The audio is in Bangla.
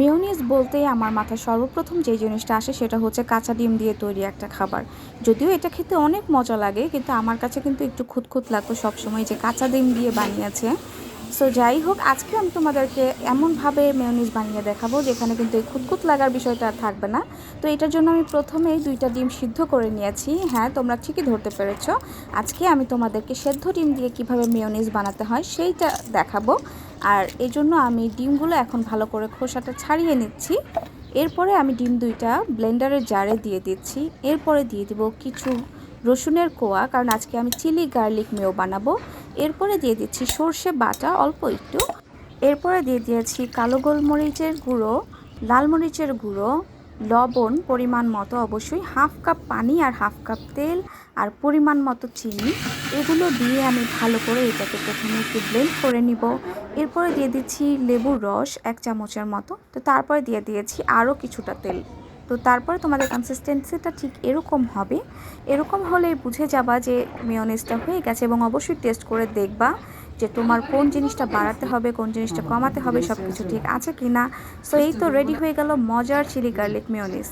মেয়োনিজ বলতেই আমার মাথায় সর্বপ্রথম যে জিনিসটা আসে সেটা হচ্ছে কাঁচা ডিম দিয়ে তৈরি একটা খাবার। যদিও এটা খেতে অনেক মজা লাগে, কিন্তু আমার কাছে কিন্তু একটু খুঁতখুত লাগতো সবসময় যে কাঁচা ডিম দিয়ে বানিয়েছে। সো যাই হোক, আজকে আমি তোমাদেরকে এমনভাবে মেয়োনিজ বানিয়ে দেখাবো, যেখানে কিন্তু এই খুঁতখুত লাগার বিষয়টা আর থাকবে না। তো এটার জন্য আমি প্রথমেই দুইটা ডিম সিদ্ধ করে নিয়েছি। হ্যাঁ তোমরা ঠিকই ধরতে পেরেছ। আজকে আমি তোমাদেরকে সেদ্ধ ডিম দিয়ে কীভাবে মেয়োনিজ বানাতে হয়, সেইটা দেখাবো। আর এই জন্য আমি ডিমগুলো এখন ভালো করে খোসাটা ছাড়িয়ে নিচ্ছি। এরপরে আমি ডিম দুইটা ব্লেন্ডারের জারে দিয়ে দিচ্ছি। এরপরে দিয়ে দিব কিছু রসুনের কোয়া, কারণ আজকে আমি চিলি গার্লিক মেও বানাবো। এরপরে দিয়ে দিচ্ছি সর্ষে বাটা, অল্প একটু। এরপরে দিয়ে দিয়েছি কালো গোলমরিচের গুঁড়ো, লাল মরিচের গুঁড়ো, লবণ, পরিমাণ মতো অবশ্যই হাফ কাপ পানি আর হাফ কাপ তেল আর পরিমাণ মতো চিনি। এগুলো দিয়ে আমি ভালো করে এটাকে প্রথমে একটু ব্লেন্ড করে নিব। এরপরে দিয়ে দিচ্ছি লেবুর রস এক চামচের মতো। তো তারপরে দিয়ে দিয়েছি আরও কিছুটা তেল। তো তারপরে তোমাদের কনসিস্টেন্সিটা ঠিক এরকম হবে। এরকম হলে বুঝে যাবা যে মেয়নেজটা হয়ে গেছে এবং অবশ্যই টেস্ট করে দেখবা যে তোমার কোন জিনিসটা বাড়াতে হবে কোন জিনিসটা কমাতে হবে সব কিছু ঠিক আছে কি না সো এই তো রেডি হয়ে গেল মজার চিলি গার্লিক মেয়নিজ